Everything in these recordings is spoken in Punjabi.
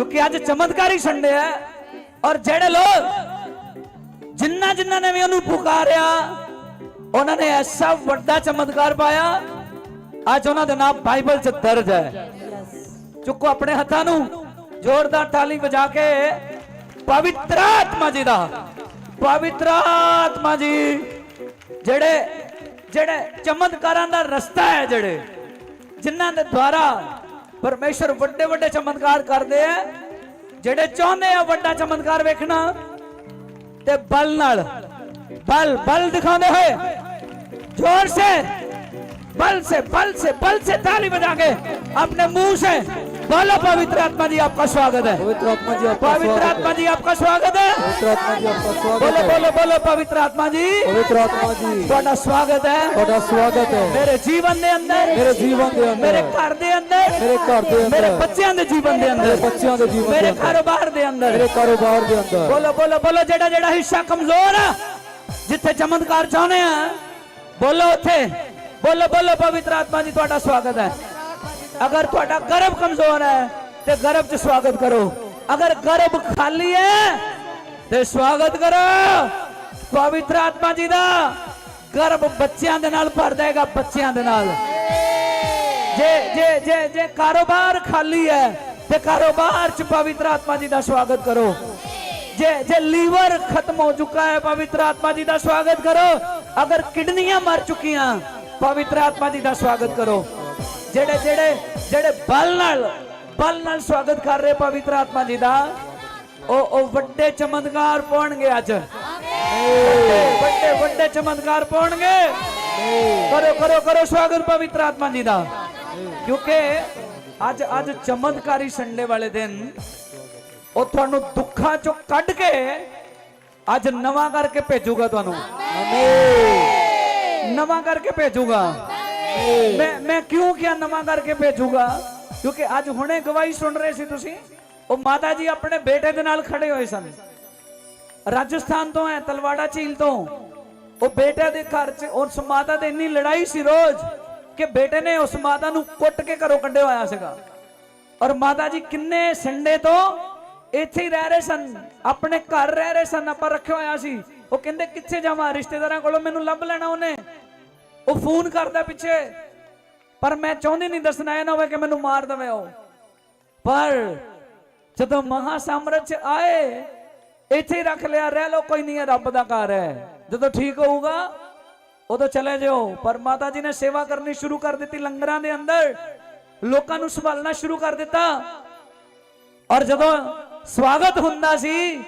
ਕਿਉਂਕਿ ਅੱਜ ਚਮਤਕਾਰੀ ਸੰਡੇ ਹੈ। ਔਰ ਜਿਹੜੇ ਲੋਕ ਜਿੰਨਾ ਜਿੰਨਾ ਨੇ ਵੀ ਉਹਨੂੰ ਪੁਕਾਰਿਆ, ਉਹਨਾਂ ਨੇ ਐਸਾ ਵੱਡਾ ਚਮਤਕਾਰ ਪਾਇਆ, ਅੱਜ ਉਹਨਾਂ ਦੇ ਨਾਮ ਬਾਈਬਲ 'ਚ ਦਰਜ ਹੈ। ਚੁੱਕੋ ਆਪਣੇ ਹੱਥਾਂ ਨੂੰ, ਜ਼ੋਰਦਾਰ ਤਾਲੀ ਵਜਾ ਕੇ, ਪਵਿੱਤਰ ਆਤਮਾ ਜੀ ਦਾ, ਪਵਿੱਤਰ ਆਤਮਾ ਜੀ, ਜਿਹੜੇ ਜਿਹੜੇ ਚਮਤਕਾਰਾਂ ਦਾ ਰਸਤਾ ਹੈ ਜਿਹੜੇ, ਜਿਨ੍ਹਾਂ ਦੇ ਦੁਆਰਾ ਪਰਮੇਸ਼ਰ ਵੱਡੇ ਵੱਡੇ ਚਮਤਕਾਰ ਕਰਦੇ ਆ ਜਿਹੜੇ ਚਾਹੁੰਦੇ ਆ ਵੱਡਾ ਚਮਤਕਾਰ ਵੇਖਣਾ ਤੇ ਬਲ ਨਾਲ ਬਲ ਬਲ ਦਿਖਾਉਂਦੇ ਹੋਏ जोर से बल से बल से बल से ताली बजा के अपने मुंह से बोलो पवित्र आत्मा जी आपका स्वागत है पवित्र आत्मा जी आपका पवित्र स्वागत आत्मा है जी आपका स्वागत है पवित्र आत्मा जी आपका स्वागत बोलो है बोलो बोलो पवित्र आत्मा जी पवित्र आत्मा जी ਤੁਹਾਡਾ ਸਵਾਗਤ ਹੈ ਤੁਹਾਡਾ ਸਵਾਗਤ ਹੈ ਮੇਰੇ ਜੀਵਨ ਦੇ ਅੰਦਰ ਮੇਰੇ ਜੀਵਨ ਦੇ ਮੇਰੇ ਅੰਦਰ ਘਰ ਦੇ ਅੰਦਰ ਮੇਰੇ ਘਰ ਦੇ ਮੇਰੇ ਅੰਦਰ ਬੱਚਿਆਂ ਦੇ ਜੀਵਨ ਦੇ ਮੇਰੇ ਅੰਦਰ ਬੱਚਿਆਂ ਦੇ ਜੀਵਨ ਮੇਰੇ ਦੇ ਅੰਦਰ ਕਾਰੋਬਾਰ ਦੇ ਅੰਦਰ ਮੇਰੇ ਕਾਰੋਬਾਰ ਦੇ ਅੰਦਰ ਬੋਲੋ ਬੋਲੋ ਬੋਲੋ ਜਿਹੜਾ ਜਿਹੜਾ ਹਿੱਸਾ ਕਮਜ਼ੋਰ ਆ ਜਿੱਥੇ ਚਮਤਕਾਰ ਚਾਹੁੰਦੇ ਆ ਬੋਲੋ ਉੱਥੇ ਬੋਲੋ ਬੋਲੋ ਪਵਿੱਤਰ ਆਤਮਾ ਜੀ ਤੁਹਾਡਾ ਸਵਾਗਤ ਹੈ ਅਗਰ ਤੁਹਾਡਾ ਗਰਭ ਕਮਜ਼ੋਰ ਹੈ ਤੇ ਗਰਭ 'ਚ ਸਵਾਗਤ ਕਰੋ ਅਗਰ ਗਰਭ ਖਾਲੀ ਹੈ ਤੇ ਸਵਾਗਤ ਕਰੋ ਪਵਿੱਤਰ ਆਤਮਾ ਜੀ ਦਾ ਗਰਭ ਬੱਚਿਆਂ ਦੇ ਨਾਲ ਭਰ ਜਾਏਗਾ ਬੱਚਿਆਂ ਦੇ ਨਾਲ ਜੇ ਜੇ ਜੇ ਜੇ ਕਾਰੋਬਾਰ ਖਾਲੀ ਹੈ ਤੇ ਕਾਰੋਬਾਰ 'ਚ ਪਵਿੱਤਰ ਆਤਮਾ ਜੀ ਦਾ ਸਵਾਗਤ ਕਰੋ ਜੇ ਜੇ ਲੀਵਰ ਖਤਮ ਹੋ ਚੁੱਕਾ ਹੈ ਪਵਿੱਤਰ ਆਤਮਾ ਜੀ ਦਾ ਸਵਾਗਤ ਕਰੋ ਅਗਰ ਕਿਡਨੀਆਂ ਮਰ ਚੁੱਕੀਆਂ ਪਵਿੱਤਰ ਆਤਮਾ ਜੀ ਦਾ ਸਵਾਗਤ ਕਰੋ ਜਿਹੜੇ ਜਿਹੜੇ ਜਿਹੜੇ ਬਲ ਨਾਲ ਬਲ ਨਾਲ ਸਵਾਗਤ ਕਰ ਰਹੇ ਪਵਿੱਤਰ ਆਤਮਾ ਜੀ ਦਾ ਉਹ ਉਹ ਵੱਡੇ ਚਮਤਕਾਰ ਪਾਉਣਗੇ ਅੱਜ। ਵੱਡੇ ਵੱਡੇ ਵੱਡੇ ਚਮਤਕਾਰ ਪਾਉਣਗੇ। ਕਰੋ ਕਰੋ ਕਰੋ ਸਵਾਗਤ ਪਵਿੱਤਰ ਆਤਮਾ ਜੀ ਦਾ। ਕਿਉਂਕਿ ਅੱਜ ਅੱਜ ਚਮਤਕਾਰੀ ਸੰਡੇ ਵਾਲੇ ਦਿਨ ਉਹ ਤੁਹਾਨੂੰ ਦੁੱਖਾਂ ਚੋਂ ਕੱਢ ਕੇ ਅੱਜ ਨਵਾਂ ਕਰਕੇ ਭੇਜੂਗਾ ਤੁਹਾਨੂੰ। ਨਵਾਂ ਕਰਕੇ ਭੇਜੂਗਾ। ਮੈਂ ਮੈਂ ਕਿਉਂ ਕਿਹਾ ਨਵਾਂ ਕਰਕੇ ਭੇਜੂਗਾ? ਕਿਉਂਕਿ ਅੱਜ ਹੁਣੇ ਗਵਾਹੀ ਸੁਣ ਰਹੇ ਸੀ ਤੁਸੀਂ। ਉਹ ਮਾਤਾ ਜੀ ਆਪਣੇ ਬੇਟੇ ਦੇ ਨਾਲ ਖੜੇ ਹੋਏ ਸਨ। ਰਾਜਸਥਾਨ ਤੋਂ ਹੈ, ਤਲਵਾੜਾ ਝੀਲ ਤੋਂ। ਉਹ ਬੇਟੇ ਦੇ ਘਰ 'ਚ, ਉਸ ਮਾਤਾ ਦੇ ਇੰਨੀ ਲੜਾਈ ਸੀ ਰੋਜ਼ ਕਿ ਬੇਟੇ ਨੇ ਉਸ ਮਾਤਾ ਨੂੰ ਕੁੱਟ ਕੇ ਘਰੋਂ ਕੱਢਿਆ ਹੋਇਆ ਸੀਗਾ। ਔਰ ਮਾਤਾ ਜੀ ਕਿੰਨੇ ਸੰਡੇ ਤੋਂ ਇੱਥੇ ਹੀ ਰਹਿ ਰਹੇ ਸਨ। ਆਪਣੇ ਘਰ ਰਹਿ ਰਹੇ ਸਨ, ਆਪਾਂ ਰੱਖਿਆ ਹੋਇਆ ਸੀ। ਉਹ ਕਹਿੰਦੇ, ਕਿੱਥੇ ਜਾਵਾਂ? ਰਿਸ਼ਤੇਦਾਰਾਂ ਕੋਲੋਂ ਮੈਨੂੰ ਲੱਭ ਲੈਣਾ ਉਹਨੇ। ਉਹ ਫੋਨ ਕਰਦਾ ਪਿੱਛੇ। ਪਰ ਮੈਂ ਚਾਹੁੰਦੀ ਨਹੀਂ ਦੱਸਣਾ, ਇਹ ਨਾ ਹੋਵੇ ਕਿ ਮੈਨੂੰ ਮਾਰ ਦਵੇ ਉਹ। ਪਰ ਜਦੋਂ ਮਹਾ ਸਾਮਰਾਜ ਚ ਆਏ, ਇੱਥੇ ਰੱਖ ਲਿਆ, ਰਹਿ ਲੋ ਕੋਈ ਨਹੀਂ ਰੱਬ ਦਾ ਘਰ ਹੈ। ਜਦੋਂ ਠੀਕ ਹੋਊਗਾ, ਉਦੋਂ ਚਲੇ ਜਾਓ। ਪਰ ਮਾਤਾ ਜੀ ਨੇ ਸੇਵਾ ਕਰਨੀ ਸ਼ੁਰੂ ਕਰ ਦਿੱਤੀ ਲੰਗਰਾਂ ਦੇ ਅੰਦਰ। ਲੋਕਾਂ ਨੂੰ ਸੰਭਾਲਣਾ ਸ਼ੁਰੂ ਕਰ ਦਿੱਤਾ। ਔਰ ਜਦੋਂ ਸਵਾਗਤ ਹੁੰਦਾ ਸੀ,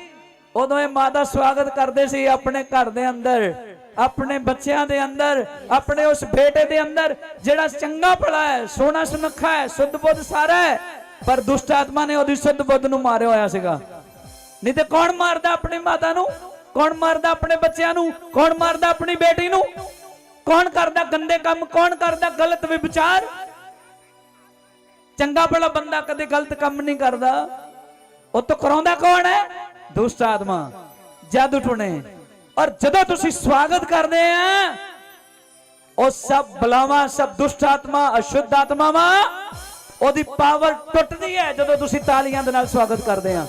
ਉਦੋਂ ਇਹ ਮਾਤਾ ਸਵਾਗਤ ਕਰਦੇ ਸੀ ਆਪਣੇ ਘਰ ਦੇ ਅੰਦਰ। ਆਪਣੇ ਬੱਚਿਆਂ ਦੇ ਅੰਦਰ, ਆਪਣੇ ਉਸ ਬੇਟੇ ਦੇ ਅੰਦਰ, ਜਿਹੜਾ ਚੰਗਾ ਭਲਾ ਹੈ, ਸੋਹਣਾ ਸੁਨੱਖਾ ਹੈ, ਸੁੱਧ ਬੁੱਧ ਸਾਰਾ ਹੈ, ਪਰ ਦੁਸ਼ਟ ਆਤਮਾ ਨੇ ਉਹਦੀ ਸੁੱਧ ਬੁੱਧ ਨੂੰ ਮਾਰਿਆ ਹੋਇਆ ਸੀਗਾ। ਨਹੀਂ ਤੇ ਕੌਣ ਮਾਰਦਾ ਆਪਣੀ ਮਾਤਾ ਨੂੰ? ਕੌਣ ਮਾਰਦਾ ਆਪਣੇ ਬੱਚਿਆਂ ਨੂੰ? ਕੌਣ ਮਾਰਦਾ ਆਪਣੀ ਬੇਟੀ ਨੂੰ? ਕੌਣ ਕਰਦਾ ਗੰਦੇ ਕੰਮ? ਕੌਣ ਕਰਦਾ ਗਲਤ ਵਿਚਾਰ ਚੰਗਾ ਭਲਾ ਬੰਦਾ ਕਦੇ ਗਲਤ ਕੰਮ ਨਹੀਂ ਕਰਦਾ। ਉਹ ਤੋਂ ਕਰਾਉਂਦਾ ਕੌਣ ਹੈ? ਦੁਸ਼ਟ ਆਤਮਾ। ਜਾਦੂ ਟੁਣੇ। ਔਰ ਜਦੋਂ ਤੁਸੀਂ ਸਵਾਗਤ ਕਰਦੇ ਆ, ਉਹ ਸਭ ਬਲਾਵਾਂ, ਸਭ ਦੁਸ਼ਟ ਆਤਮਾ, ਅਸ਼ੁੱਧ ਆਤਮਾਵਾਂ, ਉਹਦੀ ਪਾਵਰ ਟੁੱਟਦੀ ਹੈ ਜਦੋਂ ਤੁਸੀਂ ਤਾਲੀਆਂ ਦੇ ਨਾਲ ਸਵਾਗਤ ਕਰਦੇ ਆ।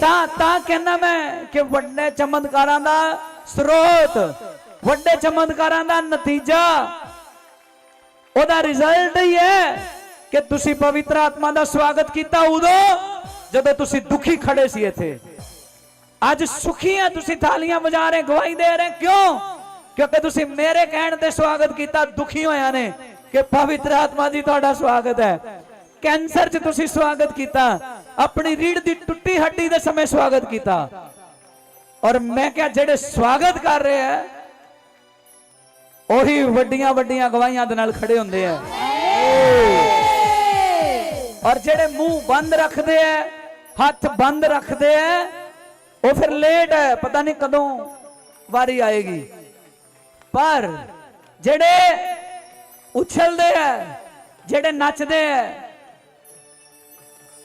ਤਾਂ ਤਾਂ ਕਹਿੰਦਾ ਮੈਂ ਕਿ ਵੱਡੇ ਚਮਤਕਾਰਾਂ ਦਾ ਸਰੋਤ, ਵੱਡੇ ਚਮਤਕਾਰਾਂ ਦਾ ਨਤੀਜਾ, ਉਹਦਾ ਰਿਜ਼ਲਟ ਹੀ ਹੈ ਕਿ ਤੁਸੀਂ ਪਵਿੱਤਰ ਆਤਮਾ ਦਾ ਸਵਾਗਤ ਕੀਤਾ ਉਦੋਂ ਜਦੋਂ ਤੁਸੀਂ ਦੁਖੀ ਖੜੇ ਸੀ ਇੱਥੇ। ਅੱਜ ਸੁਖੀ ਆ ਤੁਸੀਂ ਥਾਲੀਆਂ ਵਜਾ ਰਹੇ, ਗਵਾਹੀ ਦੇ ਰਹੇ, ਕਿਉਂ? ਕਿਉਂਕਿ ਤੁਸੀਂ ਮੇਰੇ ਕਹਿਣ ਤੇ ਸਵਾਗਤ ਕੀਤਾ, ਦੁਖੀ ਹੋਇਆ ਨੇ ਕਿ ਪਵਿੱਤਰ ਆਤਮਾ ਜੀ ਤੁਹਾਡਾ ਸਵਾਗਤ ਹੈ। ਕੈਂਸਰ 'ਚ ਤੁਸੀਂ ਸਵਾਗਤ ਕੀਤਾ, ਆਪਣੀ ਰੀੜ ਦੀ ਟੁੱਟੀ ਹੱਡੀ ਦੇ ਸਮੇਂ ਸਵਾਗਤ ਕੀਤਾ। ਔਰ ਮੈਂ ਕਿਹਾ, ਜਿਹੜੇ ਸਵਾਗਤ ਕਰ ਰਹੇ ਆ, ਉਹੀ ਵੱਡੀਆਂ ਵੱਡੀਆਂ ਗਵਾਹੀਆਂ ਦੇ ਨਾਲ ਖੜੇ ਹੁੰਦੇ ਆ। ਔਰ ਜਿਹੜੇ ਮੂੰਹ ਬੰਦ ਰੱਖਦੇ ਆ, ਹੱਥ ਬੰਦ ਰੱਖਦੇ ਆ ਉਹ ਫਿਰ ਲੇਟ ਹੈ, ਪਤਾ ਨਹੀਂ ਕਦੋਂ ਵਾਰੀ ਆਏਗੀ। ਪਰ ਜਿਹੜੇ ਉਛਲਦੇ ਆ ਜਿਹੜੇ ਨੱਚਦੇ ਆ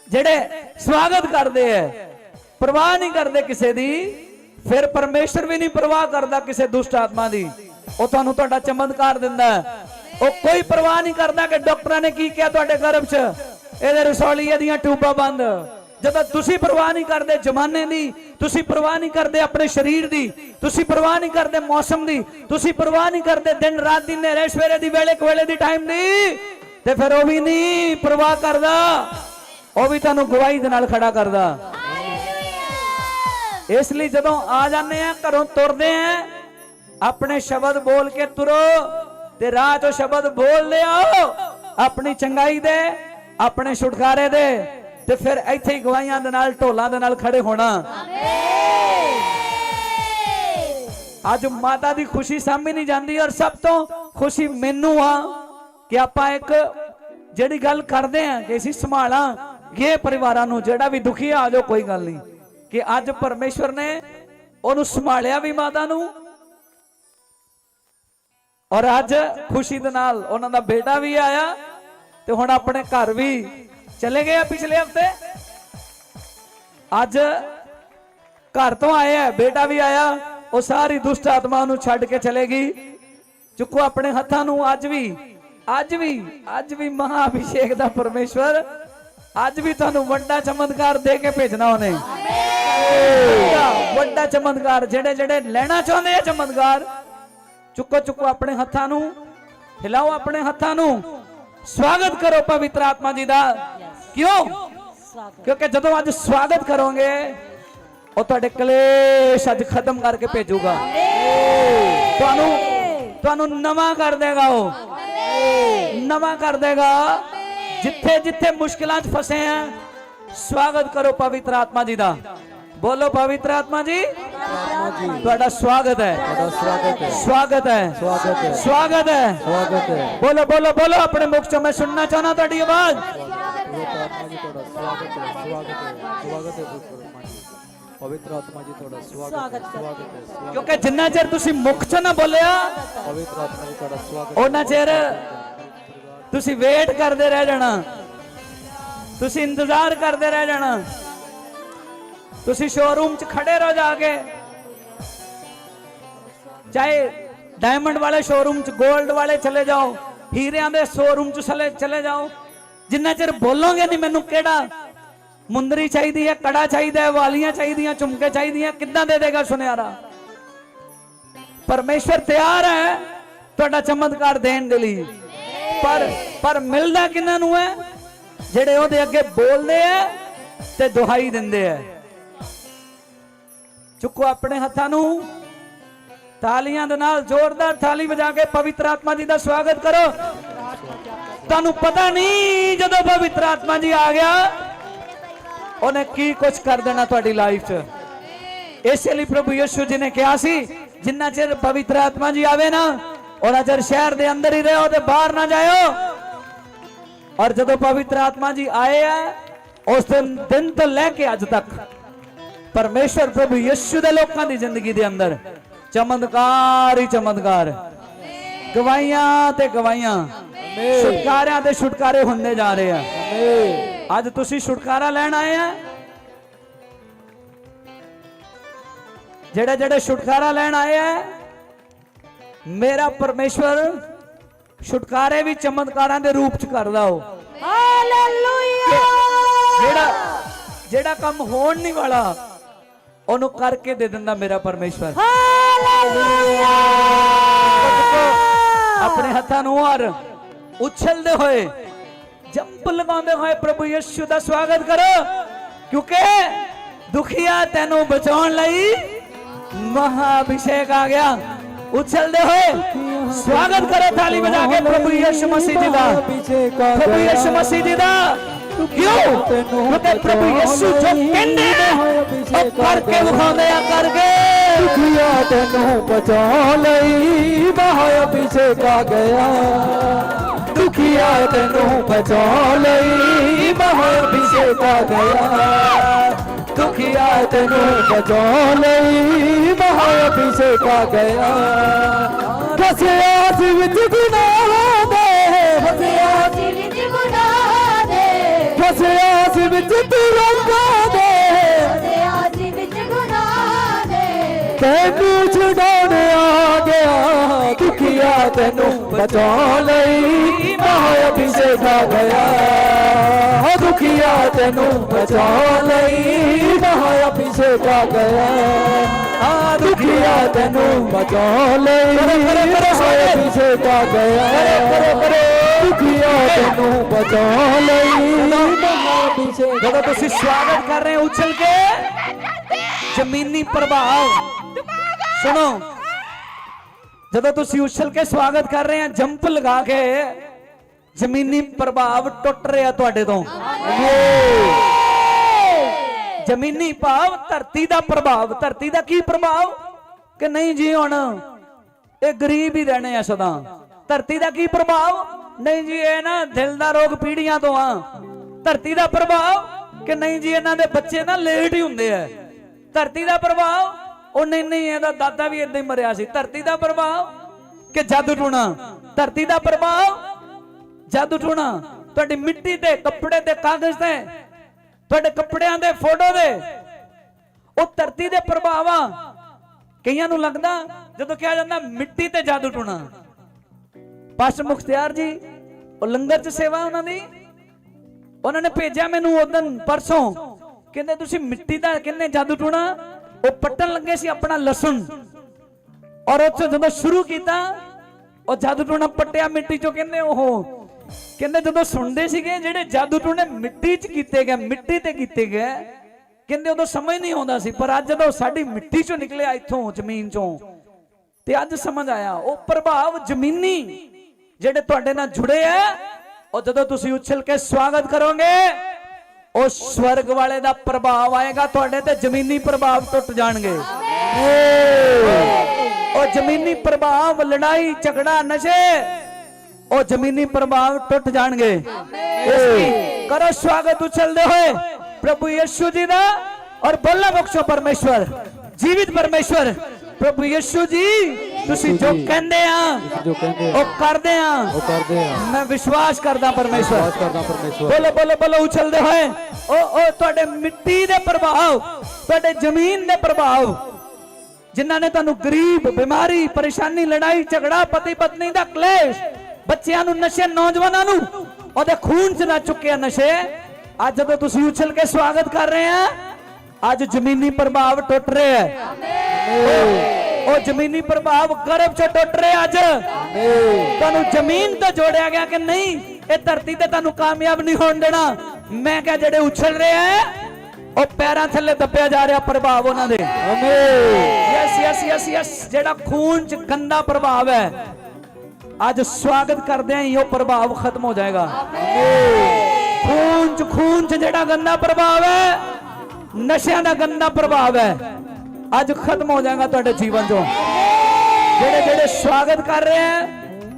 ਜਿਹੜੇ ਸਵਾਗਤ ਕਰਦੇ ਆ ਪਰਵਾਹ ਨਹੀਂ ਕਰਦੇ ਕਿਸੇ ਦੀ, ਫਿਰ ਪਰਮੇਸ਼ਰ ਵੀ ਨਹੀਂ ਪਰਵਾਹ ਕਰਦਾ ਕਿਸੇ ਦੁਸ਼ਟ ਆਤਮਾ ਦੀ। ਉਹ ਤੁਹਾਨੂੰ ਤੁਹਾਡਾ ਚਮਤਕਾਰ ਦਿੰਦਾ ਉਹ ਕੋਈ ਪਰਵਾਹ ਨਹੀਂ ਕਰਦਾ ਕਿ ਡਾਕਟਰਾਂ ਨੇ ਕੀ ਕਿਹਾ ਤੁਹਾਡੇ ਗਰਭ 'ਚ। ਇਹਦੇ ਰਸੌਲੀਏ ਦੀਆਂ ਟੂਬਾਂ ਬੰਦ। ਜਦੋਂ ਤੁਸੀਂ ਪਰਵਾਹ ਨਹੀਂ ਕਰਦੇ ਜ਼ਮਾਨੇ ਦੀ ਤੁਸੀਂ ਪਰਵਾਹ ਨਹੀਂ ਕਰਦੇ ਆਪਣੇ ਸਰੀਰ ਦੀ ਤੁਸੀਂ ਪਰਵਾਹ ਨਹੀਂ ਕਰਦੇ ਮੌਸਮ ਦੀ ਤੁਸੀਂ ਪਰਵਾਹ ਨਹੀਂ ਕਰਦੇ ਦਿਨ ਰਾਤ ਦੀ ਨੇਰੇ ਸਵੇਰੇ ਦੀ ਵੇਲੇ ਕਵੇਲੇ ਦੀ ਟਾਈਮ ਦੀ ਤੇ ਫਿਰ ਉਹ ਵੀ ਨਹੀਂ ਪਰਵਾਹ ਕਰਦਾ। ਉਹ ਵੀ ਤੁਹਾਨੂੰ ਗਵਾਹੀ ਦੇ ਨਾਲ ਖੜਾ ਕਰਦਾ। ਇਸ ਲਈ ਜਦੋਂ ਆ ਜਾਂਦੇ ਆ ਘਰੋਂ ਤੁਰਦੇ ਆ ਆਪਣੇ ਸ਼ਬਦ ਬੋਲ ਕੇ ਤੁਰੋ ਤੇ ਰਾਹ ਚੋਂ ਸ਼ਬਦ ਬੋਲ ਲਿਆਓ ਆਪਣੀ ਚੰਗਾਈ ਦੇ ਆਪਣੇ ਛੁਟਕਾਰੇ ਦੇ। ਤੇ ਫਿਰ ਇੱਥੇ ਹੀ ਗਵਾਹੀਆਂ ਦੇ ਨਾਲ ਢੋਲਾਂ ਦੇ ਨਾਲ ਖੜੇ ਹੋਣਾ। ਅੱਜ ਮਾਤਾ ਦੀ ਖੁਸ਼ੀ ਸਾਂਭੀ ਨਹੀਂ ਜਾਂਦੀ ਔਰ ਸਭ ਤੋਂ ਖੁਸ਼ੀ ਮੈਨੂੰ ਆ ਕਿ ਆਪਾਂ ਇੱਕ ਜਿਹੜੀ ਗੱਲ ਕਰਦੇ ਆ ਕਿ ਅਸੀਂ ਸੰਭਾਲਾਂ ਇਹ ਪਰਿਵਾਰਾਂ ਨੂੰ ਜਿਹੜਾ ਵੀ ਦੁਖੀ ਆ ਆ ਜਾਓ ਕੋਈ ਗੱਲ ਨਹੀਂ। ਕਿ ਅੱਜ ਪਰਮੇਸ਼ਵਰ ਨੇ ਉਹਨੂੰ ਸੰਭਾਲਿਆ ਵੀ ਮਾਤਾ ਨੂੰ ਔਰ ਅੱਜ ਖੁਸ਼ੀ ਦੇ ਨਾਲ ਉਹਨਾਂ ਦਾ ਬੇਟਾ ਵੀ ਆਇਆ ਤੇ ਹੁਣ ਆਪਣੇ ਘਰ ਵੀ ਚਲੇ ਗਏ ਆ ਪਿਛਲੇ ਹਫ਼ਤੇ। ਅੱਜ ਘਰ ਤੋਂ ਆਏ ਆ, ਬੇਟਾ ਵੀ ਆਇਆ, ਉਹ ਸਾਰੀ ਦੁਸ਼ਟ ਆਤਮਾ ਨੂੰ ਛੱਡ ਕੇ ਚਲੇਗੀ ਚੁੱਕੋ ਆਪਣੇ ਹੱਥਾਂ ਨੂੰ, ਅੱਜ ਵੀ ਅੱਜ ਵੀ ਅੱਜ ਵੀ ਮਹਾ ਅਭਿਸ਼ੇਕ ਦਾ ਪਰਮੇਸ਼ਵਰ, ਅੱਜ ਵੀ ਤੁਹਾਨੂੰ ਵੱਡਾ ਚਮਤਕਾਰ ਦੇ ਕੇ ਭੇਜਣਾ ਉਹਨੇ। ਵੱਡਾ ਵੱਡਾ ਚਮਤਕਾਰ, ਜਿਹੜੇ ਜਿਹੜੇ ਲੈਣਾ ਚਾਹੁੰਦੇ ਆ ਚਮਤਕਾਰ, ਚੁੱਕੋ ਚੁੱਕੋ ਆਪਣੇ ਹੱਥਾਂ ਨੂੰ, ਹਿਲਾਓ ਆਪਣੇ ਹੱਥਾਂ ਨੂੰ। ਸਵਾਗਤ ਕਰੋ ਪਵਿੱਤਰ ਆਤਮਾ ਜੀ ਦਾ। ਕਿਉਂ ਕਿਉਂਕਿ ਜਦੋਂ ਅੱਜ ਸਵਾਗਤ ਕਰੋਗੇ ਉਹ ਤੁਹਾਡੇ ਕਲੇਸ਼ ਅੱਜ ਖਤਮ ਕਰਕੇ ਭੇਜੂਗਾ ਤੁਹਾਨੂੰ ਤੁਹਾਨੂੰ ਨਵਾਂ ਕਰ ਦੇਗਾ ਉਹ ਨਵਾਂ ਕਰ ਦੇਗਾ ਜਿੱਥੇ ਜਿੱਥੇ ਮੁਸ਼ਕਿਲਾਂ 'ਚ ਫਸੇ ਆ ਸਵਾਗਤ ਕਰੋ ਪਵਿੱਤਰ ਆਤਮਾ ਜੀ ਦਾ ਬੋਲੋ ਪਵਿੱਤਰ ਆਤਮਾ ਜੀ ਤੁਹਾਡਾ ਸਵਾਗਤ ਹੈ ਤੁਹਾਡਾ ਸਵਾਗਤ ਹੈ ਸਵਾਗਤ ਹੈ ਸਵਾਗਤ ਹੈ ਸਵਾਗਤ ਹੈ ਸਵਾਗਤ ਹੈ ਬੋਲੋ ਬੋਲੋ ਬੋਲੋ ਆਪਣੇ ਮੁਖ ਚੋਂ ਮੈਂ ਸੁਣਨਾ ਆਤਮਾ ਜੀ ਤੁਹਾਡਾ ਸਵਾਗਤ ਹੈ ਸਵਾਗਤ ਹੈ ਸਵਾਗਤ ਹੈ ਪਵਿੱਤਰ ਆਤਮਾ ਜੀ ਪਵਿੱਤਰ ਆਤਮਾ ਜੀ ਤੁਹਾਡਾ ਸਵਾਗਤ ਹੈ ਸਵਾਗਤ ਹੈ ਕਿਉਂਕਿ ਜਿੰਨਾ ਚਿਰ ਤੁਸੀਂ ਮੁਖ ਚ ਨਾ ਬੋਲਿਆ ਪਵਿੱਤਰ ਆਤਮਾ ਜੀ ਤੁਹਾਡਾ ਸਵਾਗਤ ਉਹਨਾਂ ਚਿਰ ਤੁਸੀਂ ਵੇਟ ਕਰਦੇ ਰਹਿ ਜਾਣਾ। ਤੁਸੀਂ ਇੰਤਜ਼ਾਰ ਕਰਦੇ ਰਹਿ ਜਾਣਾ। ਤੁਸੀਂ ਸ਼ੋਰੂਮ 'ਚ ਖੜੇ ਰਹੋ ਜਾ ਕੇ। ਚਾਹੇ ਡਾਇਮੰਡ ਵਾਲੇ ਸ਼ੋਰੂਮ 'ਚ 골ਡ ਵਾਲੇ ਚਲੇ ਜਾਓ, ਹੀਰਿਆਂ ਦੇ ਸ਼ੋਰੂਮ 'ਚ ਚਲੇ ਜਾਓ। ਜਿੰਨਾ ਚਿਰ ਬੋਲੋਗੇ ਨਹੀਂ ਮੈਨੂੰ ਕਿਹੜਾ? ਮੁੰਦਰੀ ਚਾਹੀਦੀ ਹੈ, ਕੜਾ ਚਾਹੀਦਾ ਹੈ, ਵਾਲੀਆਂ ਚਾਹੀਦੀਆਂ, ਝੁਮਕੇ ਚਾਹੀਦੀਆਂ, ਕਿੱਦਾਂ ਦੇ ਦੇਗਾ ਸੁਨਿਆਰਾ? ਪਰਮੇਸ਼ਰ ਤਿਆਰ ਹੈ ਤੁਹਾਡਾ ਚਮਤਕਾਰ ਦੇਣ ਦੇ ਲਈ। ਪਰ ਪਰ ਮਿਲਦਾ ਕਿੰਨਾਂ ਨੂੰ ਹੈ? ਜਿਹੜੇ ਉਹਦੇ ਅੱਗੇ ਬੋਲਦੇ ਆ ਤੇ ਦੁਹਾਈ ਦਿੰਦੇ ਆ ਚੁੱਕੋ ਆਪਣੇ ਹੱਥਾਂ ਨੂੰ। ਤਾਲੀਆਂ ਦੇ ਨਾਲ ਜ਼ੋਰਦਾਰ ਥਾਲੀ ਵਜਾ ਕੇ ਪਵਿੱਤਰ ਆਤਮਾ ਜੀ ਦਾ ਸਵਾਗਤ ਕਰੋ। ਤੁਹਾਨੂੰ ਪਤਾ ਨਹੀਂ ਜਦੋਂ ਪਵਿੱਤਰ ਆਤਮਾ ਜੀ ਆ ਗਿਆ, ਉਹਨੇ ਕੀ ਕੁਝ ਕਰ ਦੇਣਾ ਤੁਹਾਡੀ ਲਾਈਫ 'ਚ? ਇਸੇ ਲਈ ਪ੍ਰਭੂ ਯਿਸੂ ਜੀ ਨੇ ਕਿਹਾ ਸੀ, ਜਿੰਨਾ ਚਿਰ ਪਵਿੱਤਰ ਆਤਮਾ ਜੀ ਆਵੇ ਨਾ, ਉਹਨਾਂ ਚਿਰ ਸ਼ਹਿਰ ਦੇ ਅੰਦਰ ਹੀ ਰਹੋ ਤੇ ਬਾਹਰ ਨਾ ਜਾਇਓ। ਔਰ ਜਦੋਂ ਪਵਿੱਤਰ ਆਤਮਾ ਜੀ ਆਏ ਆ, ਉਸ ਦਿਨ ਦਿਨ ਤੋਂ ਲੈ ਕੇ ਅੱਜ ਤੱਕ ਪਰਮੇਸ਼ਰ ਪ੍ਰਭੂ ਯਿਸੂ ਦੇ ਲੋਕਾਂ ਦੀ ਜ਼ਿੰਦਗੀ ਦੇ ਅੰਦਰ ਚਮਤਕਾਰ ਹੀ ਚਮਤਕਾਰ। ਗਵਾਈਆਂ ਤੇ ਗਵਾਈਆਂ ਛੁਟਕਾਰਿਆਂ ਤੇ ਛੁਟਕਾਰੇ ਹੁੰਦੇ ਜਾ ਰਹੇ ਆ। ਅੱਜ ਤੁਸੀਂ ਛੁਟਕਾਰਾ ਲੈਣ ਆਏ ਆ? ਜਿਹੜੇ ਜਿਹੜੇ ਛੁਟਕਾਰਾ ਲੈਣ ਆਏ ਆ ਮੇਰਾ ਪਰਮੇਸ਼ਵਰ ਛੁਟਕਾਰੇ ਵੀ ਚਮਤਕਾਰਾਂ ਦੇ ਰੂਪ ਚ ਕਰਦਾ ਹੋ ਹਾਲੇਲੂਇਆ ਜਿਹੜਾ ਜਿਹੜਾ ਕੰਮ ਹੋਣ ਨਹੀਂ ਵਾਲਾ ਉਹਨੂੰ ਕਰਕੇ ਦੇ ਦਿੰਦਾ ਮੇਰਾ ਪਰਮੇਸ਼ਵਰ। ਹਾਲੇਲੂਇਆ ਆਪਣੇ ਹੱਥਾਂ ਨੂੰ ਔਰ ਉਛਲਦੇ ਹੋਏ ਜੰਪ ਲਗਾਉਂਦੇ ਹੋਏ ਪ੍ਰਭੂ ਯਿਸੂ ਦਾ ਸਵਾਗਤ ਕਰੋ ਕਿਉਂਕਿ ਦੁਖੀਆ ਤੈਨੂੰ ਬਚਾਉਣ ਲਈ ਮਹਾ ਅਭਿਸ਼ੇਕ ਆ ਗਿਆ ਉਛਲਦੇ ਹੋਏ ਸਵਾਗਤ ਕਰੋ ਤਾਲੀ ਵਜਾ ਕੇ ਪ੍ਰਭੂ ਯਿਸੂ ਮਸੀਹ ਜੀ ਦਾ ਪਿੱਛੇ ਕਾ ਪ੍ਰਭੂ ਯਿਸੂ ਮਸੀਹ ਜੀ ਦਾ ਕਿਉਂ ਕਿਉਂਕਿ ਪ੍ਰਭੂ ਯਿਸੂ ਜੋ ਕਹਿੰਦੇ ਆ ਉਹ ਕਰਕੇ ਵਿਖਾਉਂਦੇ ਆ ਕਰਕੇ ਦੁਖੀਆ ਤੈਨੂੰ ਬਚਾਉਣ ਲਈ ਮਹਾ ਦੁਖੀਆ ਤੈਨੂੰ ਬਚਾਉਣ ਲਈ? ਮਹਾ ਪਿੱਛੇ ਕਾ ਗਿਆ ਦੁਖੀਆ ਤੈਨੂੰ ਬਚਾਉਣ ਲਈ? ਮਹਾ ਪਿੱਛੇ ਕਾ ਗਿਆ ਫਸਿਆ ਸੀ ਵਿੱਚ ਗੁਨਾਹ ਦੇ। ਫਸਿਆ ਜੀ ਵਿੱਚ ਗੁਨਾਹ ਦੇ। ਫਸਿਆ ਸੀ ਵਿੱਚ ਤੁਰੰਗਾ ਦੇ। ਫਸਿਆ ਜੀ ਵਿੱਚ ਗੁਨਾਹ ਦੇ। ਤੈਨੂੰ ਛਡਾਉਣ ਆ ਗਿਆ। ਦੁਖੀਆ ਤੈਨੂੰ ਬਚਾਉਣ ਲਈ ਮਹਾ ਅਭਿਸ਼ੇਕ ਆ ਗਿਆ ਹੋ ਦੁਖੀਆ ਤੈਨੂੰ ਬਚਾਉਣ ਲਈ ਮਹਾ ਅਭਿਸ਼ੇਕ ਆ ਗਿਆ ਆ ਦੁਖੀਆ ਤੈਨੂੰ ਬਚਾਉਣ ਲਈ ਮਹਾ ਅਭਿਸ਼ੇਕ ਆ ਗਿਆ ਦੁਖੀਆ ਤੈਨੂੰ ਬਚਾਉਣ ਲਈ ਮਹਾ ਅਭਿਸ਼ੇਕ ਜਦੋਂ ਤੁਸੀਂ ਸਵਾਗਤ ਕਰ ਰਹੇ ਹੋ ਉਛਲ ਕੇ ਜ਼ਮੀਨੀ ਪ੍ਰਭਾਵ ਸੁਣੋ ਜਦੋਂ ਤੁਸੀਂ ਉਛਲ ਕੇ ਸਵਾਗਤ ਕਰ ਰਹੇ ਆ ਜੰਪ ਲਗਾ ਕੇ ਜ਼ਮੀਨੀ ਪ੍ਰਭਾਵ ਟੁੱਟ ਰਿਹਾ ਤੁਹਾਡੇ ਤੋਂ। ਜ਼ਮੀਨੀ ਭਾਵ ਧਰਤੀ ਦਾ ਪ੍ਰਭਾਵ। ਧਰਤੀ ਦਾ ਕੀ ਪ੍ਰਭਾਵ? ਕਿ ਨਹੀਂ ਜੀ ਹੁਣ ਇਹ ਗਰੀਬ ਹੀ ਰਹਿਣੇ ਆ ਸਦਾ। ਧਰਤੀ ਦਾ ਕੀ ਪ੍ਰਭਾਵ? ਨਹੀਂ ਜੀ ਇਹ ਨਾ ਦਿਲ ਦਾ ਰੋਗ ਪੀੜੀਆਂ ਤੋਂ ਆ। ਧਰਤੀ ਦਾ ਪ੍ਰਭਾਵ ਕਿ ਨਹੀਂ ਜੀ ਇਹਨਾਂ ਦੇ ਬੱਚੇ ਨਾ ਲੇਟ ਹੀ ਹੁੰਦੇ ਆ। ਧਰਤੀ ਦਾ ਪ੍ਰਭਾਵ ਉਹ ਨਹੀਂ ਨਹੀਂ, ਇਹਦਾ ਦਾਦਾ ਵੀ ਇਦਾਂ ਹੀ ਮਰਿਆ ਸੀ। ਧਰਤੀ ਦਾ ਪ੍ਰਭਾਵ ਕਿ ਜਾਦੂ ਟੂਣਾ? ਧਰਤੀ ਦਾ ਪ੍ਰਭਾਵ ਜਾਦੂ ਟੂਣਾ? ਤੁਹਾਡੀ ਮਿੱਟੀ ਤੇ ਕੱਪੜੇ ਤੇ ਕਾਗਜ਼ ਤੇ, ਤੁਹਾਡੇ ਕੱਪੜਿਆਂ ਦੇ ਫੋਟੋ ਦੇ, ਉਹ ਧਰਤੀ ਦੇ ਪ੍ਰਭਾਵ ਕਈਆਂ ਨੂੰ ਲੱਗਦਾ ਜਦੋਂ ਕਿਹਾ ਜਾਂਦਾ ਮਿੱਟੀ ਤੇ ਜਾਦੂ ਟੂਣਾ। ਪਾਸਟਰ ਮੁਖਤਿਆਰ ਜੀ, ਉਹ ਲੰਗਰ ਚ ਸੇਵਾ ਉਹਨਾਂ ਦੀ। ਉਹਨਾਂ ਨੇ ਭੇਜਿਆ ਮੈਨੂੰ ਉਦੋਂ ਪਰਸੋਂ, ਕਹਿੰਦੇ ਤੁਸੀਂ ਮਿੱਟੀ ਦਾ ਕਹਿੰਦੇ ਜਾਦੂ ਟੂਣਾ? ਉਹ ਪੱਟਣ ਲੱਗੇ ਸੀ ਆਪਣਾ ਲਸਣ। ਔਰ ਉਹ ਜਦੋਂ ਸ਼ੁਰੂ ਕੀਤਾ, ਉਹ ਜਾਦੂ ਟੂਣਾ ਪੱਟਿਆ ਮਿੱਟੀ ਚੋਂ, ਕਹਿੰਦੇ ਉਹ ਕਹਿੰਦੇ ਜਦੋਂ ਸੁਣਦੇ ਸੀਗੇ, ਜਿਹੜੇ ਜਾਦੂ ਟੂਣੇ ਮਿੱਟੀ 'ਚ ਕੀਤੇ ਗਏ, ਮਿੱਟੀ ਤੇ ਕੀਤੇ ਗਏ, ਕਹਿੰਦੇ ਉਦੋਂ ਸਮਝ ਨਹੀਂ ਆਉਂਦਾ ਸੀ, ਪਰ ਅੱਜ ਜਦੋਂ ਸਾਡੀ ਮਿੱਟੀ 'ਚੋਂ ਨਿਕਲਿਆ ਇੱਥੋਂ, ਜ਼ਮੀਨ 'ਚੋਂ, ਤੇ ਅੱਜ ਸਮਝ ਆਇਆ, ਉਹ ਪ੍ਰਭਾਵ ਜ਼ਮੀਨੀ ਜਿਹੜੇ ਤੁਹਾਡੇ ਨਾਲ ਜੁੜੇ ਆ, ਉਹ ਜਦੋਂ ਤੁਸੀਂ ਉਛਲ ਕੇ ਸਵਾਗਤ ਕਰੋਗੇ ਉਹ ਸਵਰਗ ਵਾਲੇ ਦਾ ਪ੍ਰਭਾਵ ਆਏਗਾ ਤੁਹਾਡੇ ਤੇ ਜ਼ਮੀਨੀ ਪ੍ਰਭਾਵ ਟੁੱਟ ਜਾਣਗੇ ਉਹ ਜ਼ਮੀਨੀ ਪ੍ਰਭਾਵ ਲੜਾਈ ਝਗੜਾ ਨਸ਼ੇ ਉਹ ਜ਼ਮੀਨੀ ਪ੍ਰਭਾਵ ਟੁੱਟ ਜਾਣਗੇ ਇਸ ਲਈ ਕਰੋ ਸਵਾਗਤ ਉਛਲਦੇ ਹੋਏ ਪ੍ਰਭੂ ਯਿਸੂ ਜੀ ਦਾ ਔਰ ਬੋਲਾ ਬਖਸ਼ੋ ਪਰਮੇਸ਼ਵਰ ਜੀਵਿਤ ਪਰਮੇਸ਼ਵਰ ਪ੍ਰਭੂ ਯਿਸੂ ਜੀ ਤੁਸੀਂ ਜੋ ਕਹਿੰਦੇ ਆ ਜੋ ਕਹਿੰਦੇ ਆ ਉਹ ਕਰਦੇ ਆ। ਉਹ ਕਰਦੇ ਆ। ਮੈਂ ਵਿਸ਼ਵਾਸ ਕਰਦਾ ਪਰਮੇਸ਼ਵਰ। ਬਾਤ ਕਰਦਾ ਪਰਮੇਸ਼ਵਰ। ਬੋਲੋ ਬੋਲੋ ਬੋਲੋ ਉਛਲਦੇ ਹੋਏ। ਉਹ ਉਹ ਤੁਹਾਡੇ ਮਿੱਟੀ ਦੇ ਪ੍ਰਭਾਵ ਤੁਹਾਡੇ ਜ਼ਮੀਨ ਦੇ ਪ੍ਰਭਾਵ। ਜਿਨ੍ਹਾਂ ਨੇ ਤੁਹਾਨੂੰ ਗਰੀਬ ਬਿਮਾਰੀ ਪਰੇਸ਼ਾਨੀ ਲੜਾਈ ਝਗੜਾ ਪਤੀ ਪਤਨੀ ਦਾ ਕਲੇਸ਼ ਬੱਚਿਆਂ ਨੂੰ ਨਸ਼ੇ ਨੌਜਵਾਨਾਂ ਨੂੰ ਉਹਦੇ ਖੂਨ 'ਚ ਨਾ ਚੁੱਕਿਆ ਨਸ਼ੇ। ਅੱਜ ਜਦੋਂ ਤੁਸੀਂ ਉਛਲ ਕੇ ਸਵਾਗਤ ਕਰ ਰਹੇ ਆ ਅੱਜ ਜ਼ਮੀਨੀ ਪ੍ਰਭਾਵ ਟੁੱਟ ਰਿਹਾ ਹੈ। ਉਹ ਜ਼ਮੀਨੀ ਪ੍ਰਭਾਵ ਗਰਭ 'ਚ ਟੁੱਟ ਰਿਹਾ ਅੱਜ। ਤੁਹਾਨੂੰ ਜ਼ਮੀਨ ਤੋਂ ਜੋੜਿਆ ਗਿਆ ਕਿ ਨਹੀਂ ਇਹ ਧਰਤੀ ਤੇ ਤੁਹਾਨੂੰ ਕਾਮਯਾਬ ਨਹੀਂ ਹੋਣ ਦੇਣਾ। ਮੈਂ ਕਿਹਾ ਜਿਹੜੇ ਉਛਲ ਰਹੇ ਆ ਉਹ ਪੈਰਾਂ ਥੱਲੇ ਦੱਬਿਆ ਜਾ ਰਿਹਾ ਪ੍ਰਭਾਵ ਉਹਨਾਂ ਦੇ। ਯੈਸ ਯੈਸ ਯੈਸ ਯੈਸ ਜਿਹੜਾ ਖੂਨ 'ਚ ਗੰਦਾ ਪ੍ਰਭਾਵ ਹੈ ਅੱਜ ਸਵਾਗਤ ਕਰਦੇ ਆਂ ਹੀ ਉਹ ਪ੍ਰਭਾਵ ਖਤਮ ਹੋ ਜਾਏਗਾ। ਖੂਨ 'ਚ ਖੂਨ 'ਚ ਜਿਹੜਾ ਗੰਦਾ ਪ੍ਰਭਾਵ ਹੈ ਨਸ਼ਿਆਂ ਦਾ ਗੰਦਾ ਪ੍ਰਭਾਵ ਹੈ ਅੱਜ ਖਤਮ ਹੋ ਜਾਏਗਾ ਤੁਹਾਡੇ ਜੀਵਨ 'ਚੋਂ। ਜਿਹੜੇ ਜਿਹੜੇ ਸਵਾਗਤ ਕਰ ਰਹੇ ਆ,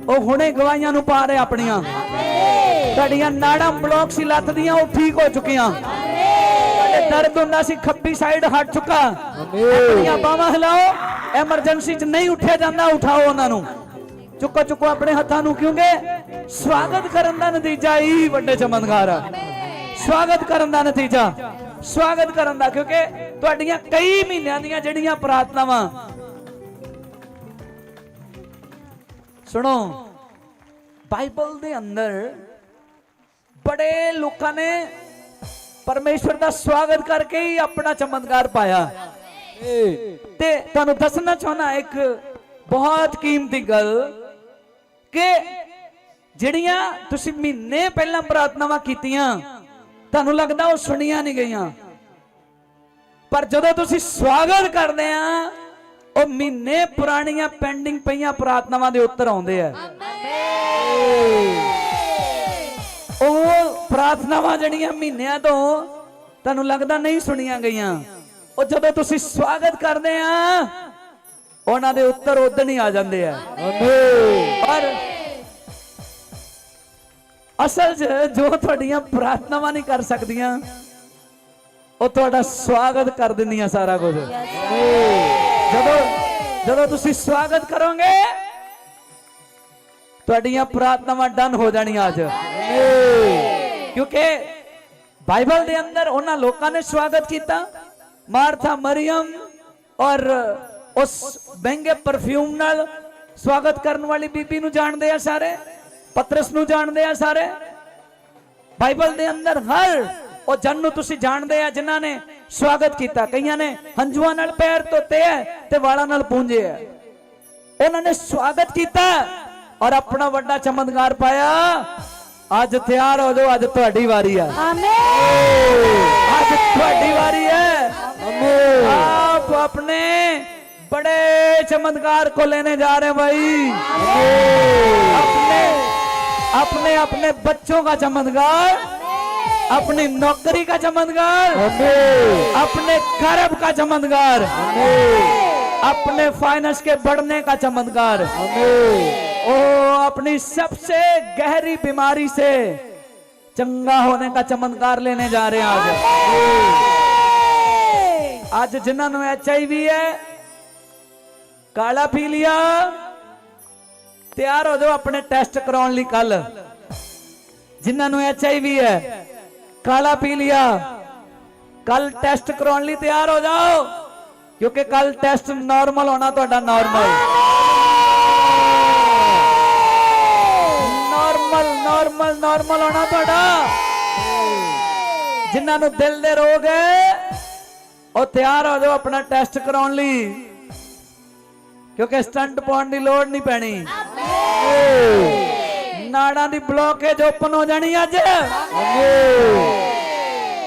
ਉਹ ਹੁਣੇ ਗਵਾਈਆਂ ਨੂੰ ਪਾ ਰਹੇ ਆਪਣੀਆਂ। ਤੁਹਾਡੀਆਂ ਨਾੜਾਂ ਬਲੌਕ ਸੀ, ਲੱਤ ਦੀਆਂ, ਉਹ ਠੀਕ ਹੋ ਚੁੱਕੀਆਂ। ਤੁਹਾਡੇ ਦਰਦ ਹੁੰਦਾ ਸੀ ਖੱਬੀ ਸਾਈਡ ਹਟ ਚੁੱਕਾ। ਆਪਣੀਆਂ ਬਾਹਾਂ ਹਿਲਾਓ ਐਮਰਜੈਂਸੀ 'ਚ ਨਹੀਂ ਉੱਠਿਆ ਜਾਂਦਾ, ਉਠਾਓ ਉਹਨਾਂ ਨੂੰ। ਚੁੱਕੋ ਚੁੱਕੋ ਆਪਣੇ ਹੱਥਾਂ ਨੂੰ, ਕਿਉਂਕਿ ਸਵਾਗਤ ਕਰਨ ਦਾ ਨਤੀਜਾ ਹੀ ਵੱਡੇ ਚਮਤਕਾਰ ਆ। ਸਵਾਗਤ ਕਰਨ ਦਾ ਨਤੀਜਾ। ਸਵਾਗਤ ਕਰਨ ਦਾ, ਕਿਉਂਕਿ ਤੁਹਾਡੀਆਂ ਕਈ ਮਹੀਨਿਆਂ ਦੀਆਂ ਜਿਹੜੀਆਂ ਪ੍ਰਾਰਥਨਾਵਾਂ। ਸੁਣੋ, ਬਾਈਬਲ ਦੇ ਅੰਦਰ ਬੜੇ ਲੋਕਾਂ ਨੇ ਪਰਮੇਸ਼ਵਰ ਦਾ ਸਵਾਗਤ ਕਰਕੇ ਹੀ ਆਪਣਾ ਚਮਤਕਾਰ ਪਾਇਆ। ਤੇ ਤੁਹਾਨੂੰ ਦੱਸਣਾ ਚਾਹਣਾ ਇੱਕ ਬਹੁਤ ਕੀਮਤੀ ਗੱਲ ਕਿ ਜਿਹੜੀਆਂ ਤੁਸੀਂ ਮਹੀਨੇ ਪਹਿਲਾਂ ਪ੍ਰਾਰਥਨਾਵਾਂ ਕੀਤੀਆਂ, ਤੁਹਾਨੂੰ ਲੱਗਦਾ ਉਹ ਸੁਣੀਆਂ ਨਹੀਂ ਗਈਆਂ। ਪਰ ਜਦੋਂ ਤੁਸੀਂ ਸਵਾਗਤ ਕਰਦੇ ਆ ਉਹ ਮਹੀਨੇ ਪੁਰਾਣੀਆਂ ਪੈਂਡਿੰਗ ਪਈਆਂ ਪ੍ਰਾਰਥਨਾਵਾਂ ਦੇ ਉੱਤਰ ਆਉਂਦੇ ਆ। ਉਹ ਪ੍ਰਾਰਥਨਾਵਾਂ ਜਿਹੜੀਆਂ ਮਹੀਨਿਆਂ ਤੋਂ ਤੁਹਾਨੂੰ ਲੱਗਦਾ ਨਹੀਂ ਸੁਣੀਆਂ ਗਈਆਂ ਉਹ ਜਦੋਂ ਤੁਸੀਂ ਸਵਾਗਤ ਕਰਦੇ ਆ ਉਹਨਾਂ ਦੇ ਉੱਤਰ ਉਦੋਂ ਹੀ ਆ ਜਾਂਦੇ ਆ। ਪਰ ਅਸਲ 'ਚ ਜੋ ਤੁਹਾਡੀਆਂ ਪ੍ਰਾਰਥਨਾਵਾਂ ਨਹੀਂ ਕਰ ਸਕਦੀਆਂ ਉਹ ਤੁਹਾਡਾ ਸਵਾਗਤ ਕਰ ਦਿੰਦੀਆਂ ਸਾਰਾ ਕੁਝ। ਜਦੋਂ ਜਦੋਂ ਤੁਸੀਂ ਸਵਾਗਤ ਕਰੋਗੇ, ਤੁਹਾਡੀਆਂ ਪ੍ਰਾਰਥਨਾਵਾਂ ਡਨ ਹੋ ਜਾਣੀਆਂ ਅੱਜ। ਕਿਉਂਕਿ ਬਾਈਬਲ ਦੇ ਅੰਦਰ ਉਹਨਾਂ ਲੋਕਾਂ ਨੇ ਸਵਾਗਤ ਕੀਤਾ। ਮਾਰਥਾ ਮਰੀਮ ਔਰ ਉਸ ਮਹਿੰਗੇ ਪਰਫਿਊਮ ਨਾਲ ਸਵਾਗਤ ਕਰਨ ਵਾਲੀ ਬੀਬੀ ਨੂੰ ਜਾਣਦੇ ਆ ਸਾਰੇ, ਪਤਰਸ ਨੂੰ ਜਾਣਦੇ ਆ ਸਾਰੇ। ਬਾਈਬਲ ਦੇ ਅੰਦਰ ਹਰ ਉਹ ਜਨ ਨੂੰ ਤੁਸੀਂ ਜਾਣਦੇ ਆ ਜਿਨ੍ਹਾਂ ਨੇ ਸਵਾਗਤ ਕੀਤਾ ਕਈਆਂ ਨੇ ਹੰਝੂਆਂ ਨਾਲ ਪੈਰ ਧੋਤੇ ਆ ਤੇ ਵਾਲਾਂ ਨਾਲ ਪੂੰਝੇ ਆ ਉਹਨਾਂ ਨੇ ਸਵਾਗਤ ਕੀਤਾ ਔਰ ਆਪਣਾ ਵੱਡਾ ਚਮਤਕਾਰ ਪਾਇਆ ਅੱਜ ਤਿਆਰ ਹੋ ਜਾਓ ਅੱਜ ਤੁਹਾਡੀ ਵਾਰੀ ਆ ਆਮੇਨ ਅੱਜ ਤੁਹਾਡੀ ਵਾਰੀ ਹੈ आप अपने बड़े चमत्कार को लेने जा रहे हैं भाई अपने अपने अपने बच्चों का चमत्कार अपनी नौकरी का चमत्कार अपने गर्भ का चमत्कार अपने फाइनेंस के बढ़ने का चमत्कार ओ अपनी सबसे गहरी बीमारी से चंगा होने का चमत्कार लेने जा रहे हैं आज ਅੱਜ ਜਿਨ੍ਹਾਂ ਨੂੰ ਐਚ ਆਈ ਵੀ ਹੈ ਕਾਲਾ ਪੀ ਲਿਆ ਤਿਆਰ ਹੋ ਜਾਓ ਆਪਣੇ ਟੈਸਟ ਕਰਾਉਣ ਲਈ ਕੱਲ ਜਿਨ੍ਹਾਂ ਨੂੰ ਐਚ ਆਈ ਵੀ ਹੈ ਕਾਲਾ ਪੀ ਲਿਆ। ਕੱਲ ਟੈਸਟ ਕਰਾਉਣ ਲਈ ਤਿਆਰ ਹੋ ਜਾਓ, ਕਿਉਂਕਿ ਕੱਲ ਟੈਸਟ ਨਾਰਮਲ ਹੋਣਾ ਤੁਹਾਡਾ ਨਾਰਮਲ ਨਾਰਮਲ ਨਾਰਮਲ ਨਾਰਮਲ ਹੋਣਾ ਤੁਹਾਡਾ। ਜਿਨ੍ਹਾਂ ਨੂੰ ਦਿਲ ਦੇ ਰੋਗ ਹੈ, ਉਹ ਤਿਆਰ ਹੋ ਜਾਓ ਆਪਣਾ ਟੈਸਟ ਕਰਾਉਣ ਲਈ। ਕਿਉਂਕਿ ਸਟੰਟ ਪਾਉਣ ਦੀ ਲੋੜ ਨਹੀਂ ਪੈਣੀ। ਨਾੜਾਂ ਦੀ ਬਲੋਕੇਜ ਓਪਨ ਹੋ ਜਾਣੀ ਅੱਜ।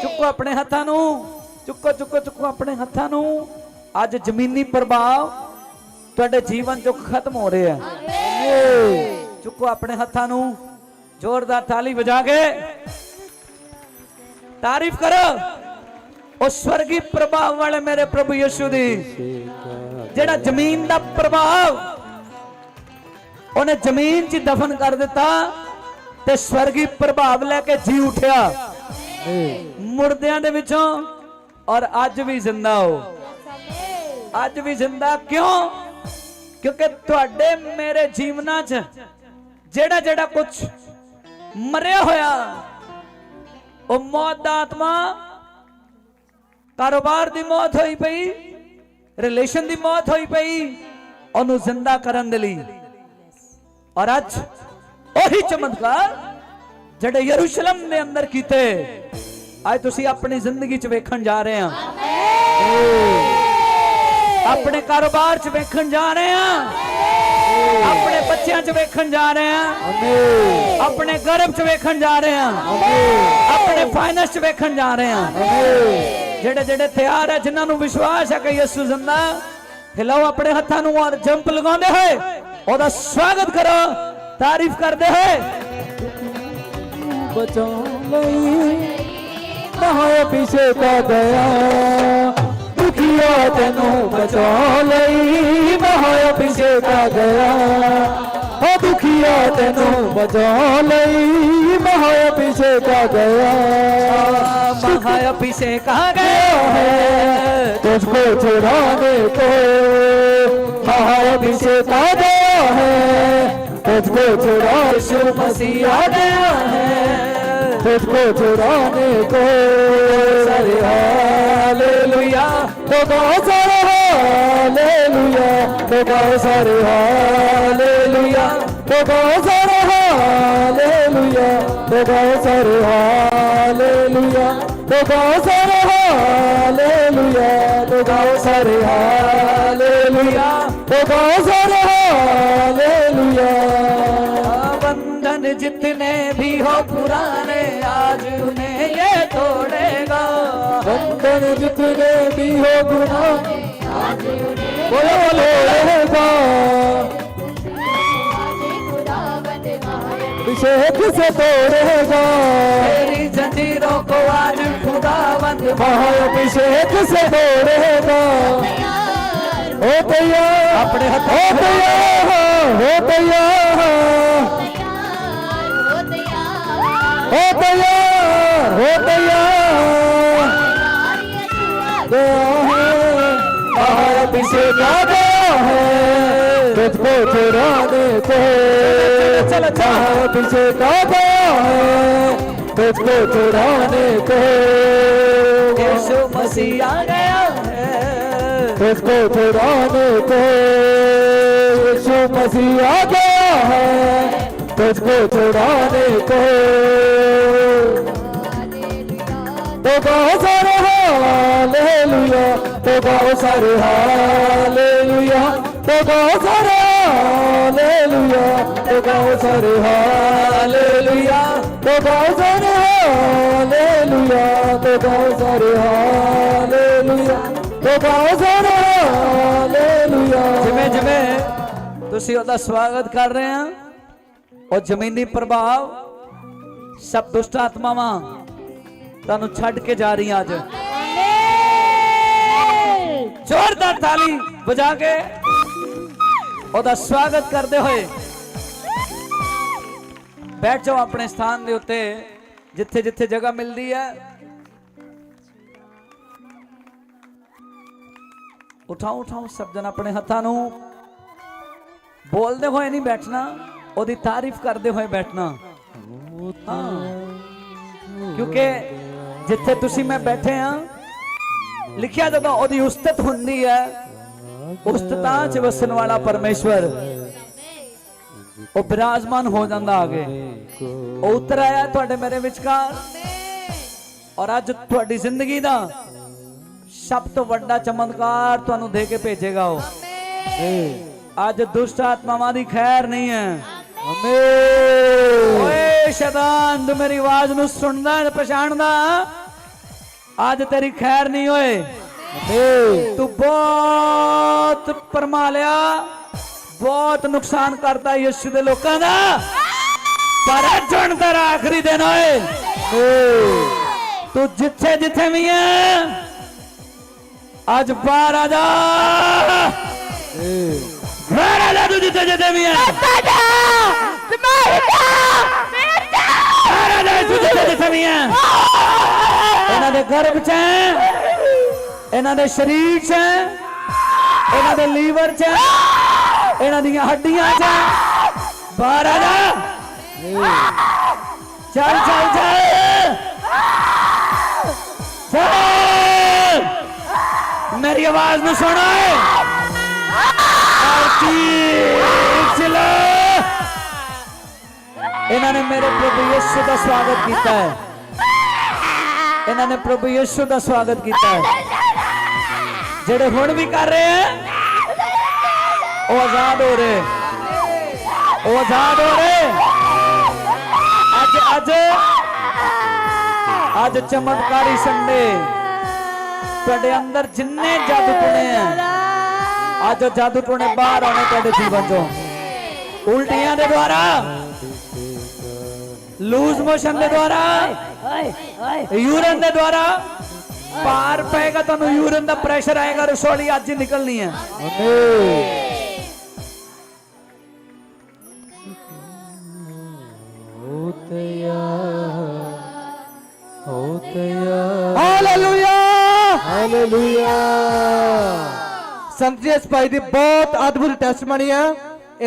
ਚੁੱਕੋ ਆਪਣੇ ਹੱਥਾਂ ਨੂੰ। ਚੁੱਕੋ ਚੁੱਕੋ ਚੁੱਕੋ ਆਪਣੇ ਹੱਥਾਂ ਨੂੰ। ਅੱਜ ਜ਼ਮੀਨੀ ਪ੍ਰਭਾਵ ਤੁਹਾਡੇ ਜੀਵਨ ਚੋਂ ਖਤਮ ਹੋ ਰਿਹਾ ਹੈ। ਚੁੱਕੋ ਆਪਣੇ ਹੱਥਾਂ ਨੂੰ। ਜ਼ੋਰਦਾਰ ਤਾਲੀ ਵਜਾ ਕੇ। ਤਾਰੀਫ ਕਰੋ। ਉਹ ਸਵਰਗੀ ਪ੍ਰਭਾਵ ਵਾਲੇ ਮੇਰੇ ਪ੍ਰਭੂ ਯਿਸੂ ਦੀ। ਜਿਹੜਾ ਜ਼ਮੀਨ ਦਾ ਪ੍ਰਭਾਵ ਉਹਨੇ ਜ਼ਮੀਨ 'ਚ ਦਫਨ ਕਰ ਦਿੱਤਾ ਤੇ ਸਵਰਗੀ ਪ੍ਰਭਾਵ ਲੈ ਕੇ ਜੀ ਉਠਿਆ। ਮੁਰਦਿਆਂ ਦੇ ਵਿੱਚੋਂ ਔਰ ਅੱਜ ਵੀ ਜ਼ਿੰਦਾ ਹੋ। ਅੱਜ ਵੀ ਜ਼ਿੰਦਾ ਕਿਉਂ? ਕਿਉਂਕਿ ਤੁਹਾਡੇ ਮੇਰੇ ਜੀਵਨਾਂ 'ਚ ਜਿਹੜਾ ਜਿਹੜਾ ਕੁਝ ਮਰਿਆ ਹੋਇਆ, ਉਹ ਮੌਤ ਦਾ ਆਤਮਾ, ਕਾਰੋਬਾਰ ਦੀ ਮੌਤ ਹੋਈ ਪਈ ਰਿਲੇਸ਼ਨ ਦੀ ਮੌਤ ਹੋਈ ਪਈ, ਉਹਨੂੰ ਜ਼ਿੰਦਾ ਕਰਨ ਦੇ ਲਈ ਔਰ ਅੱਜ ਉਹੀ ਚਮਤਕਾਰ ਜਿਹੜੇ ਯਰੂਸ਼ਲਮ ਦੇ ਅੰਦਰ ਕੀਤੇ। ਅੱਜ ਤੁਸੀਂ ਆਪਣੀ ਜ਼ਿੰਦਗੀ 'ਚ ਵੇਖਣ ਜਾ ਰਹੇ ਆ ਆਪਣੇ ਕਾਰੋਬਾਰ 'ਚ ਵੇਖਣ ਜਾ ਰਹੇ ਆ ਆਪਣੇ ਬੱਚਿਆਂ 'ਚ ਵੇਖਣ ਜਾ ਰਹੇ ਆ ਆਪਣੇ ਗਰਭ 'ਚ ਵੇਖਣ ਜਾ ਰਹੇ ਆ ਆਪਣੇ ਫਾਈਨੈਂਸ 'ਚ ਵੇਖਣ ਜਾ ਰਹੇ ਆ ਜਿਹੜੇ ਜਿਹੜੇ ਤਿਆਰ ਹੈ ਜਿਨ੍ਹਾਂ ਨੂੰ ਵਿਸ਼ਵਾਸ ਹੈ ਕਿ ਯਿਸੂ ਜ਼ਿੰਦਾ ਹਿਲਾਓ ਆਪਣੇ ਹੱਥਾਂ ਨੂੰ ਔਰ ਜੰਪ ਲਗਾਉਂਦੇ ਹੋਏ। ओदा स्वागत करो तारीफ़ कर दे बचाओ पीछे का दया दुखिया तेनो बचा महा पीछे का दया दुखिया तेनो बचा महा पीछे का दया महा पीछे का गया है तुझको छुड़ा यीशु मसीह आ गया है तुझको छुड़ाने को सारे हालेलुया तो गाओ सारे हालेलुया तो गाओ सारे हालेलुया तो गाओ सारे हालेलुया तो गाओ सारे हालेलुया तो गाओ सारे हालेलुया तो गाओ सारे हालेलुया तो गाओ सारे हालेलुया बंधन जितने भी हो पुराने आज उन्हें ये तोड़ेगा। बंधन जितने भी हो पुराने बोलो बोलो रहेगा अभिषेक से तोड़ेगा। तेरी जंजीरों को आज खुदावंद महाअभिषेक से तोड़ेगा। हो तैयार। अपने हो हथों तैयार। हो तैयार। हो तैयार हो तैयार। गया है महाअभिषेक आ गया है तुझको चुराने को चलो। महाअभिषेक है तुझको चुराने को यीशु मसीह आ गया है। तुझको चुराने को यीशु मसीह आ गया है तुझको छुड़ाने को तो गाओ सारे हालेलुया तो गाओ सारे हालेलुया तो गाओ सारे हालेलुया तो गाओ सारे हालेलुया तो गाओ सारे हालेलुया तो गाओ सारे हालेलुया तो गाओ सारे हालेलुया ਜਿਵੇਂ ਜਿਵੇਂ ਤੁਸੀਂ ਉਹਦਾ ਸਵਾਗਤ ਕਰ ਰਹੇ ਆ ਉਹ ਜ਼ਮੀਨੀ ਪ੍ਰਭਾਵ ਸਭ ਦੁਸ਼ਟ ਆਤਮਾਵਾਂ ਤੁਹਾਨੂੰ ਛੱਡ ਕੇ ਜਾ ਰਹੀਆਂ ਅੱਜ। ਜ਼ੋਰਦਾਰ ਤਾਲੀ ਵਜਾ ਕੇ ਉਹਦਾ ਸਵਾਗਤ ਕਰਦੇ ਹੋਏ ਬੈਠ ਜਾਓ ਆਪਣੇ ਸਥਾਨ ਦੇ ਉੱਤੇ ਜਿੱਥੇ ਜਿੱਥੇ ਜਗ੍ਹਾ ਮਿਲਦੀ ਹੈ। ਉਠਾਓ ਉਠਾਓ ਸਭ ਜਨ ਆਪਣੇ ਹੱਥਾਂ ਨੂੰ। ਬੋਲਦੇ ਹੋਏ ਨਹੀਂ ਬੈਠਣਾ ਉਹਦੀ ਤਾਰੀਫ ਕਰਦੇ ਹੋਏ ਬੈਠਣਾ। ਕਿਉਂਕਿ ਜਿੱਥੇ ਤੁਸੀਂ ਮੈਂ ਬੈਠੇ ਆ ਲਿਖਿਆ ਜਦੋਂ ਉਹਦੀ ਉਸਤਤ ਹੁੰਦੀ ਹੈ ਉਸਤਤਾਂ 'ਚ ਵਸਣ ਵਾਲਾ ਪਰਮੇਸ਼ਵਰ ਉਹ ਬਿਰਾਜਮਾਨ ਹੋ ਜਾਂਦਾ ਆਗੇ ਉਹ ਉਤਰ ਆਇਆ ਤੁਹਾਡੇ ਮੇਰੇ ਵਿਚਕਾਰ ਔਰ ਅੱਜ ਤੁਹਾਡੀ ਜ਼ਿੰਦਗੀ ਦਾ ਸਭ ਤੋਂ ਵੱਡਾ ਚਮਤਕਾਰ ਤੁਹਾਨੂੰ ਦੇ ਕੇ ਭੇਜੇਗਾ ਉਹ। ਅੱਜ ਦੁਸ਼ਟ ਆਤਮਾਵਾਂ ਦੀ ਖੈਰ ਨਹੀਂ ਹੈ। ਓਏ ਸ਼ੈਤਾਨ ਤੂੰ ਮੇਰੀ ਆਵਾਜ਼ ਨੂੰ ਸੁਣਦਾ ਪਛਾਣਦਾ ਅੱਜ ਤੇਰੀ ਖੈਰ ਨਹੀਂ ਹੋਏ। ਤੂੰ ਬਹੁਤ ਪਰਮਾ ਲਿਆ ਬਹੁਤ ਨੁਕਸਾਨ ਕਰਤਾ ਯਿਸੂ ਦੇ ਲੋਕਾਂ ਦਾ। ਪਰ ਅੱਜ ਹੁਣ ਤੇਰਾ ਆਖਰੀ ਦਿਨ ਹੋਏ। ਤੂੰ ਜਿੱਥੇ ਜਿੱਥੇ ਵੀ ਹੈ ਅੱਜ ਬਾਹਰ ਆ ਜਾ। ਬਾਹਰ ਆ ਜਾ ਤੂੰ ਜਿੱਥੇ ਜਿੱਥੇ ਵੀ ਹੈ ਬਾਹਰ ਆ ਜਾ ਤੂੰ ਵੀ ਹੈ ਇਹਨਾਂ ਦੇ ਗਰਭ ਚ ਇਹਨਾਂ ਦੇ ਸਰੀਰ ਚ ਇਹਨਾਂ ਦੇ ਲੀਵਰ ਚ ਇਹਨਾਂ ਦੀਆਂ ਹੱਡੀਆਂ ਚ ਬਾਹਰ ਆ ਜਾ। ਚੱਲ ਚੱਲ ਚੱਲ। ਚੱਲ। ਮੇਰੀ ਆਵਾਜ਼ ਨੂੰ ਸੁਣੋ। ਆਰਤੀ ਚਲੋ ਇਹਨਾਂ ਨੇ ਮੇਰੇ ਪ੍ਰਭੂ ਯਿਸੂ ਦਾ ਸਵਾਗਤ ਕੀਤਾ ਹੈ ਇਹਨਾਂ ਨੇ ਪ੍ਰਭੂ ਯਿਸੂ ਦਾ ਸਵਾਗਤ ਕੀਤਾ ਹੈ ਜਿਹੜੇ ਹੁਣ ਵੀ ਕਰ ਰਹੇ ਹੈ ਉਹ ਆਜ਼ਾਦ ਹੋ ਰਹੇ ਉਹ ਆਜ਼ਾਦ ਹੋ ਰਹੇ ਅੱਜ ਅੱਜ ਅੱਜ ਚਮਤਕਾਰੀ ਸੰਡੇ ਤੁਹਾਡੇ ਅੰਦਰ ਜਿੰਨੇ ਜਾਦੂ ਟੁਣੇ ਆ ਅੱਜ ਉਹ ਜਾਦੂ ਟੋਣੇ ਬਾਹਰ ਆਉਣੇ ਤੁਹਾਡੇ ਜੀਵਨ ਚੋਂ ਉਲਟੀਆਂ ਦੇ ਦੁਆਰਾ ਲੂਜ਼ ਮੋਸ਼ਨ ਦੇ ਦੁਆਰਾ ਯੂਰਨ ਦੇ ਦੁਆਰਾ ਪਾਰ ਪਏਗਾ ਤੁਹਾਨੂੰ ਯੂਰਨ ਦਾ ਪ੍ਰੈਸ਼ਰ ਆਏਗਾ ਰਸੋਲੀ ਅੱਜ ਹੀ ਨਿਕਲਣੀ ਹੈ। ਹਾਲੇਲੂਇਆ ਹਾਲੇਲੂਇਆ ਸੰਤ ਜੀ ਇਸ ਭਾਈ ਦੀ ਬਹੁਤ ਅਦਭੁਤ ਟੈਸਟਮਨੀ ਹੈ